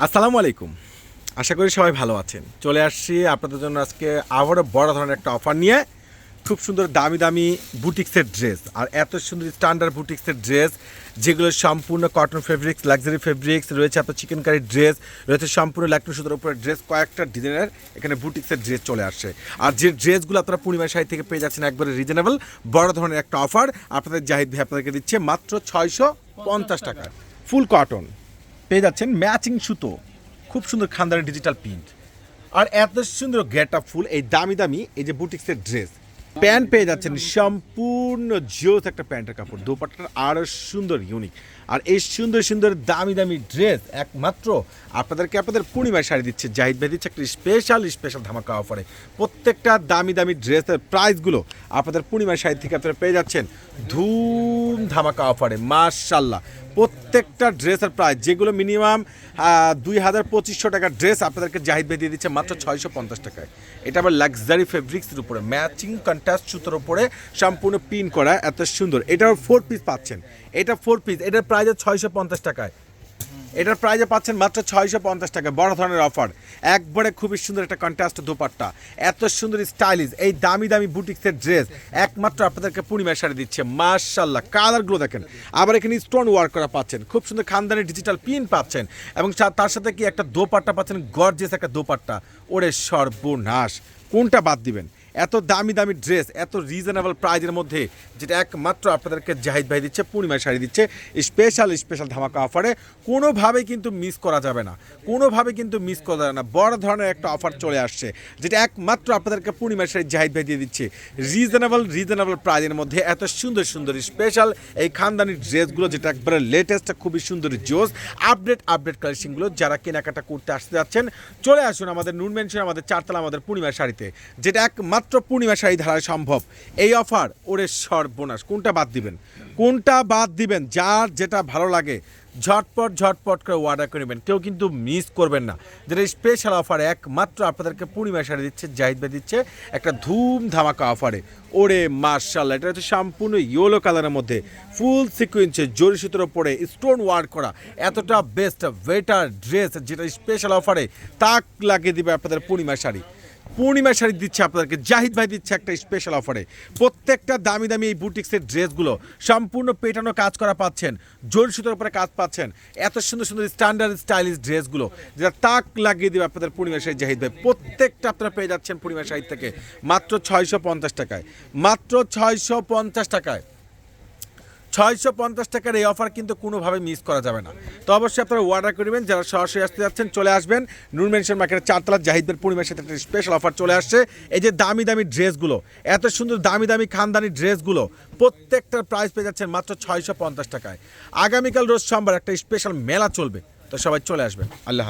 আসসালামু আলাইকুম। আশা করি সবাই ভালো আছেন। চলে আসছি আপনাদের জন্য আজকে আবারও বড় ধরনের একটা অফার নিয়ে খুব সুন্দর দামি দামি বুটিক্সের ড্রেস আর এত সুন্দর স্ট্যান্ডার্ড বুটিক্সের ড্রেস, যেগুলো সম্পূর্ণ কটন ফেব্রিক্স লাক্সারি ফেব্রিক্স রয়েছে আপনার চিকেন কারি ড্রেস রয়েছে সম্পূর্ণ ল্যাকটো সুতোর উপরে ড্রেস কয়েকটা ডিজাইনের এখানে বুটিক্সের ড্রেস চলে আসছে আর যে ড্রেসগুলো আপনারা পূর্ণিমা শাড়ি থেকে পেয়ে যাচ্ছেন একবারে রিজনেবল বড় ধরনের একটা অফার। আপনাদের জাহিদ ভাই আপনাদেরকে দিচ্ছে মাত্র ছয়শো পঞ্চাশ টাকা। ফুল কটন পেয়ে যাচ্ছেন ম্যাচিং সুতো। খুব সুন্দর খানদানি ডিজিটাল প্রিন্ট আর এত সুন্দর গেট আপ ফুল, এই দামি দামি, এই যে বুটিক্সের ড্রেস প্যান্ট পেয়ে যাচ্ছেন সম্পূর্ণ জিওস একটা প্যান্টের কাপড়। দোপাট্টার আরও সুন্দর ইউনিক আর এই সুন্দর সুন্দর, দামি দামি ড্রেস একমাত্র আপনাদেরকে আপনাদের পূর্ণিমায় শাড়ি দিচ্ছে জাহিদ ভাই। দিচ্ছে একটা স্পেশাল স্পেশাল ধামাকা অফারে প্রত্যেকটা দামি দামি ড্রেসের প্রাইসগুলো আপনাদের পূর্ণিমায় শাড়ি থেকে আপনারা পেয়ে যাচ্ছেন ধুম ধামাকা অফারে মার্শাল্লাহ প্রত্যেকটা ড্রেসের প্রাইস যেগুলো মিনিমাম দুই হাজার পঁচিশশো টাকার ড্রেস আপনাদেরকে জাহিদ ভাই দিয়ে দিচ্ছে মাত্র ছয়শো পঞ্চাশ টাকায়। এটা আবার লাক্সারি ফেব্রিক্সের উপরে ম্যাচিং কন্ট্রাস্ট সুতোর উপরে সম্পূর্ণ পিন করা, এত সুন্দর। এটা ফোর পিস পাচ্ছেন। এটা ফোর পিস এটার প্রাইস ছয়শো পঞ্চাশ টাকায়। এটার প্রাইজে পাচ্ছেন মাত্র ছয়শো পঞ্চাশ টাকা, বড় ধরনের অফার একবারে খুবই সুন্দর একটা কন্ট্রাস্ট দোপাট্টা। এত সুন্দর স্টাইলিশ এই দামি দামি বুটিক্সের ড্রেস একমাত্র আপনাদেরকে পূর্ণিমা শাড়ি দিচ্ছে মার্শাল্লাহ কালারগুলো দেখেন। আবার এখানে স্টোন ওয়ার্ক করা পাচ্ছেন, খুব সুন্দর খানদানি ডিজিটাল পিন পাচ্ছেন। এবং তার সাথে কি একটা দোপাট্টা পাচ্ছেন গর্জিয়াস একটা দোপাট্টা। ওরে সর্বনাশ, কোনটা বাদ দিবেন? এত দামি দামি ড্রেস এত রিজনেবল প্রাইজের মধ্যে, যেটা একমাত্র আপনাদেরকে জাহিদ ভাই দিচ্ছে পূর্ণিমা শাড়ি দিচ্ছে স্পেশাল স্পেশাল ধামাকা অফারে কোনোভাবেই কিন্তু মিস করা যাবে না। কোনোভাবে কিন্তু মিস করা যাবে না। বড় ধরনের একটা অফার চলে আসছে, যেটা একমাত্র আপনাদেরকে পূর্ণিমা শাড়ি জাহিদ ভাই দিয়ে দিচ্ছে। রিজনেবল রিজনেবল প্রাইজের মধ্যে এত সুন্দর সুন্দর স্পেশাল এই খানদানি ড্রেসগুলো যেটা একবারে লেটেস্ট খুবই সুন্দর জোস। আপডেট আপডেট কালেকশনগুলো যারা কেনাকাটা করতে আসতে যাচ্ছেন, চলে আসুন আমাদের নুন মেনশন আমাদের চারতলা, আমাদের পূর্ণিমা শাড়িতে, যেটা একমাত্র পূর্ণিমা শাড়ি ধারায় সম্ভব। এই অফার, ওরে সর্বনাশ, কোনটা বাদ দিবেন? কোনটা বাদ দিবেন? যার যেটা ভালো লাগে, ঝটপট ঝটপট করে অর্ডার করে নেবেন। কেউ কিন্তু মিস করবেন না। যেটা স্পেশাল অফারে একমাত্র আপনাদেরকে পূর্ণিমা শাড়ি দিচ্ছে, জাহিদ ভাই দিচ্ছে একটা ধুম ধামাকা অফারে ওরে মার্শাল্লাহ এটা হচ্ছে সম্পূর্ণ ইয়েলো কালারের মধ্যে ফুল সিকুয়েন্সে জরি সুতোর ওপরে স্টোন ওয়ার্ক করা। এতটা বেস্ট বেটার ড্রেস যেটা স্পেশাল অফারে তাক লাগিয়ে দিবে আপনাদের পূর্ণিমা শাড়ি। পূর্ণিমা শাড়ি দিচ্ছে আপনাদেরকে। জাহিদ ভাই দিচ্ছে একটা স্পেশাল অফারে প্রত্যেকটা দামি দামি এই বুটিক্সের ড্রেসগুলো সম্পূর্ণ পেটানো কাজ করা পাচ্ছেন, জোর সুতোর উপরে কাজ পাচ্ছেন। এত সুন্দর সুন্দর স্ট্যান্ডার্ড স্টাইলিশ ড্রেসগুলো, যেটা তাক লাগিয়ে দেবে আপনাদের পূর্ণিমা শাড়ি জাহিদ ভাই। প্রত্যেকটা আপনারা পেয়ে যাচ্ছেন পূর্ণিমা শাড়ি থেকে মাত্র ছয়শো পঞ্চাশ টাকায়। মাত্র ছয়শো পঞ্চাশ টাকায়। ছয়শো পঞ্চাশ টাকার এই অফার কিন্তু কোনোভাবে মিস করা যাবে না। তো অবশ্যই আপনারা অর্ডার করবেন যারা সরাসরি আসতে যাচ্ছেন চলে আসবেন। নুন মেনশন মার্কেটের চারতলা জাহিদদের পূর্ণিমার সাথে একটা স্পেশাল অফার চলে আসছে। এই যে দামি দামি ড্রেসগুলো, এত সুন্দর দামি দামি খানদানি ড্রেসগুলো, প্রত্যেকটার প্রাইস পেয়ে যাচ্ছেন মাত্র ছয়শো পঞ্চাশ টাকায়। আগামীকাল রোজ সোমবার একটা স্পেশাল মেলা চলবে, তো সবাই চলে আসবেন। আল্লাহ